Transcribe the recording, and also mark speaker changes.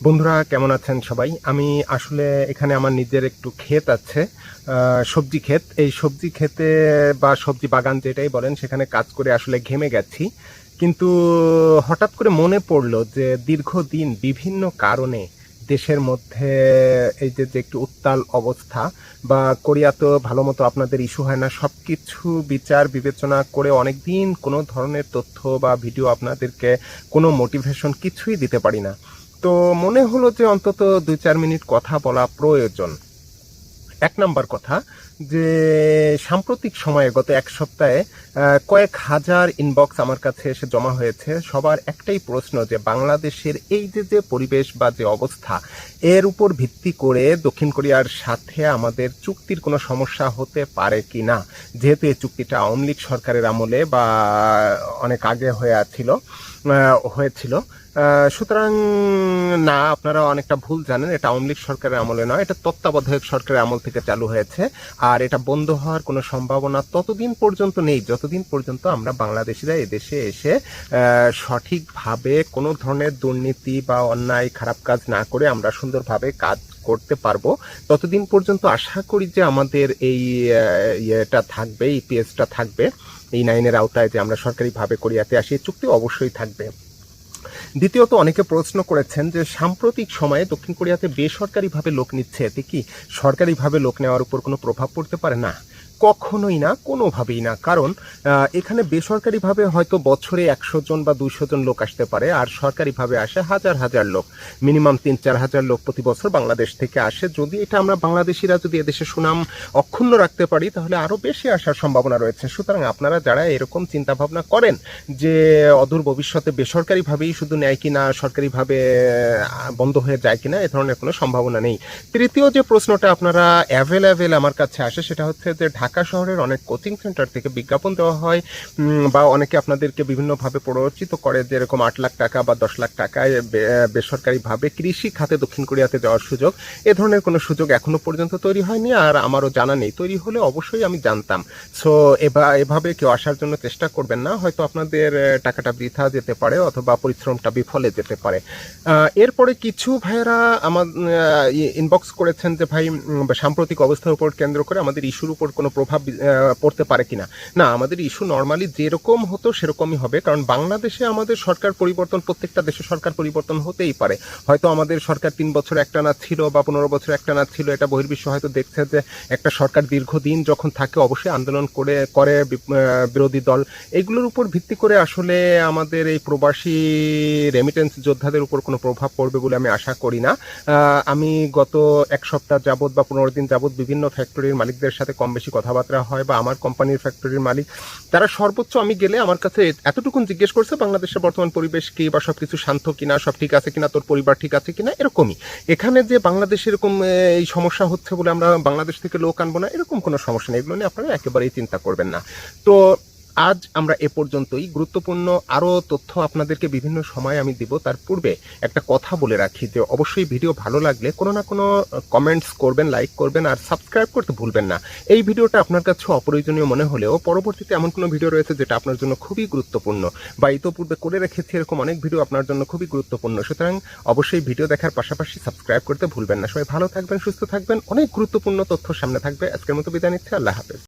Speaker 1: বন্ধুরা, কেমন আছেন সবাই? আমি আসলে এখানে আমার নিজের একটু ক্ষেত আছে সবজি ক্ষেত। এই সবজি ক্ষেতে বা সবজি বাগান যেটাই বলেন, সেখানে কাজ করে আসলে ঘেমে গেছি। কিন্তু হঠাৎ করে মনে পড়ল যে দীর্ঘদিন বিভিন্ন কারণে দেশের মধ্যে এই যে একটু উত্তাল অবস্থা বা কোরিয়া তো ভালো মতো আপনাদের ইস্যু হয় না সব কিছু বিচার বিবেচনা করে অনেক দিন কোনো ধরনের তথ্য বা ভিডিও আপনাদেরকে কোনো মোটিভেশন কিছুই দিতে পারি না। তো মনে হলো যে অন্তত দুই চার মিনিট কথা বলা প্রয়োজন। এক নাম্বার কথা যে সাম্প্রতিক সময়ে গত এক সপ্তাহে কয়েক হাজার ইনবক্স আমার কাছে এসে জমা হয়েছে। সবার একটাই প্রশ্ন যে বাংলাদেশের এই যে যে পরিবেশ বা যে অবস্থা এর উপর ভিত্তি করে দক্ষিণ কোরিয়ার সাথে আমাদের চুক্তির কোনো সমস্যা হতে পারে কি না? যেহেতু এই চুক্তিটা আওয়ামী লীগ সরকারের আমলে বা অনেক আগে হয়ে ছিল হয়েছিল। আহ, সুতরাং না আপনারা অনেকটা ভুল জানেন এটা আওয়ামী লীগ সরকারের আমলে নয় এটা তত্ত্বাবধায়ক সরকারের আমল থেকে চালু হয়েছে। আর এটা বন্ধ হওয়ার কোনো সম্ভাবনা ততদিন পর্যন্ত নেই। যতদিন পর্যন্ত আমরা বাংলাদেশিরা এদেশে এসে সঠিকভাবে কোনো ধরনের দুর্নীতি বা অন্যায়, খারাপ কাজ না করে আমরা সুন্দরভাবে কাজ করতে পারব। ততদিন পর্যন্ত আশা করি যে আমাদের এই ইয়েটা থাকবে, ইপিএসটা থাকবে, এই নাইনের আওতায় যে আমরা সরকারিভাবে কোরিয়াতে আসি চুক্তি অবশ্যই থাকবে। দ্বিতীয়ত, অনেকে প্রশ্ন করেছেন যে সাম্প্রতিক সময়ে দক্ষিণ কোরিয়াতে বেসরকারিভাবে লোক নিচ্ছে, এতে কি সরকারিভাবে লোক নেওয়ার উপর কোনো প্রভাব পড়তে পারে? না। কখনোই না, কোনোভাবেই না। কারণ এখানে বেসরকারিভাবে হয়তো বছরে একশো জন বা দুইশো জন লোক আসতে পারে, আর সরকারিভাবে আসে হাজার হাজার লোক। মিনিমাম তিন চার হাজার লোক প্রতি বছর বাংলাদেশ থেকে আসে। যদি এটা আমরা বাংলাদেশিরা যদি এদেশে সুনাম অক্ষুণ্ণ রাখতে পারি, তাহলে আরও বেশি আসার সম্ভাবনা রয়েছে। সুতরাং আপনারা যারা এরকম চিন্তা ভাবনা করেন যে, অদূর ভবিষ্যতে বেসরকারিভাবেই শুধু নেয় কিনা, সরকারিভাবে বন্ধ হয়ে যায় কিনা, এ ধরনের কোনো সম্ভাবনা নেই। তৃতীয় যে প্রশ্নটা আপনারা অ্যাভেলেবেল আমার কাছে আসে, সেটা হচ্ছে যে, ঢাকা শহরের অনেক কোচিং সেন্টার থেকে বিজ্ঞাপন দেওয়া হয় বা অনেকে আপনাদেরকে বিভিন্নভাবে প্ররোচিত করে যে এরকম আট লাখ টাকা বা দশ লাখ টাকায় বেসরকারিভাবে কৃষি খাতে দক্ষিণ কোরিয়াতে যাওয়ার সুযোগ। এ ধরনের কোনো সুযোগ এখনও পর্যন্ত তৈরি হয়নি আর আমারও জানা নেই। তৈরি হলে অবশ্যই আমি জানতাম। সো এভাবে কেউ আসার জন্য চেষ্টা করবেন না। হয়তো আপনাদের টাকাটা বৃথা যেতে পারে অথবা পরিশ্রমটা বিফলে যেতে পারে। এরপরে কিছু ভাইয়েরা আমার ইনবক্স করেছেন যে, ভাই সাম্প্রতিক অবস্থার উপর কেন্দ্র করে আমাদের ইস্যুর উপর কোনো প্রভাব পড়তে পারে কিনা। না, আমাদের ইস্যু নর্মালি যেরকম হতো সেরকমই হবে। কারণ বাংলাদেশে আমাদের সরকার পরিবর্তন, প্রত্যেকটা দেশে সরকার পরিবর্তন হতেই পারে। হয়তো আমাদের সরকার তিন বছর একটানা ছিল বা পনেরো বছর একটানা ছিল, এটা বহির্বিশ্ব হয়তো দেখছে যে একটা সরকার দীর্ঘদিন যখন থাকে, অবশ্যই আন্দোলন করে করে বিরোধী দল। এগুলোর উপর ভিত্তি করে আসলে আমাদের এই প্রবাসী রেমিটেন্স যোদ্ধাদের উপর কোনো প্রভাব পড়বে বলে আমি আশা করি না। আমি গত এক সপ্তাহ যাবত বা পনেরো দিন যাবত বিভিন্ন ফ্যাক্টরির মালিকদের সাথে কম বেশি কথাবার্তা হয় বা আমার কোম্পানির ফ্যাক্টরির মালিক, তারা সর্বোচ্চ আমি গেলে আমার কাছে এতটুকুন জিজ্ঞেস করছে, বাংলাদেশের বর্তমান পরিবেশ কি বা সব কিছু শান্ত কিনা, সব ঠিক আছে কিনা, তোর পরিবার ঠিক আছে কিনা? এরকমই। এখানে যে বাংলাদেশে এরকম এই সমস্যা হচ্ছে বলে আমরা বাংলাদেশ থেকে লোক আনব না, এরকম কোনো সমস্যা নেই। এগুলো নিয়ে আপনারা একেবারেই চিন্তা করবেন না। তো আজ আমরা এ পর্যন্তই। গুরুত্বপূর্ণ আরও তথ্য আপনাদেরকে বিভিন্ন সময় আমি দিব। তার পূর্বে একটা কথা বলে রাখি যে, অবশ্যই ভিডিও ভালো লাগলে কোনো না কোনো কমেন্টস করবেন লাইক করবেন আর সাবস্ক্রাইব করতে ভুলবেন না। এই ভিডিওটা আপনার কাছে অপ্রয়োজনীয় মনে হলেও পরবর্তীতে এমন কোনো ভিডিও রয়েছে যেটা আপনার জন্য খুবই গুরুত্বপূর্ণ বা ইতোপূর্বে করে রেখেছি এরকম অনেক ভিডিও আপনার জন্য খুবই গুরুত্বপূর্ণ। সুতরাং অবশ্যই ভিডিও দেখার পাশাপাশি সাবস্ক্রাইব করতে ভুলবেন না। সবাই ভালো থাকবেন, সুস্থ থাকবেন। অনেক গুরুত্বপূর্ণ তথ্য সামনে থাকবে। আজকের মতো বিদায় নিচ্ছে। আল্লাহ হাফেজ।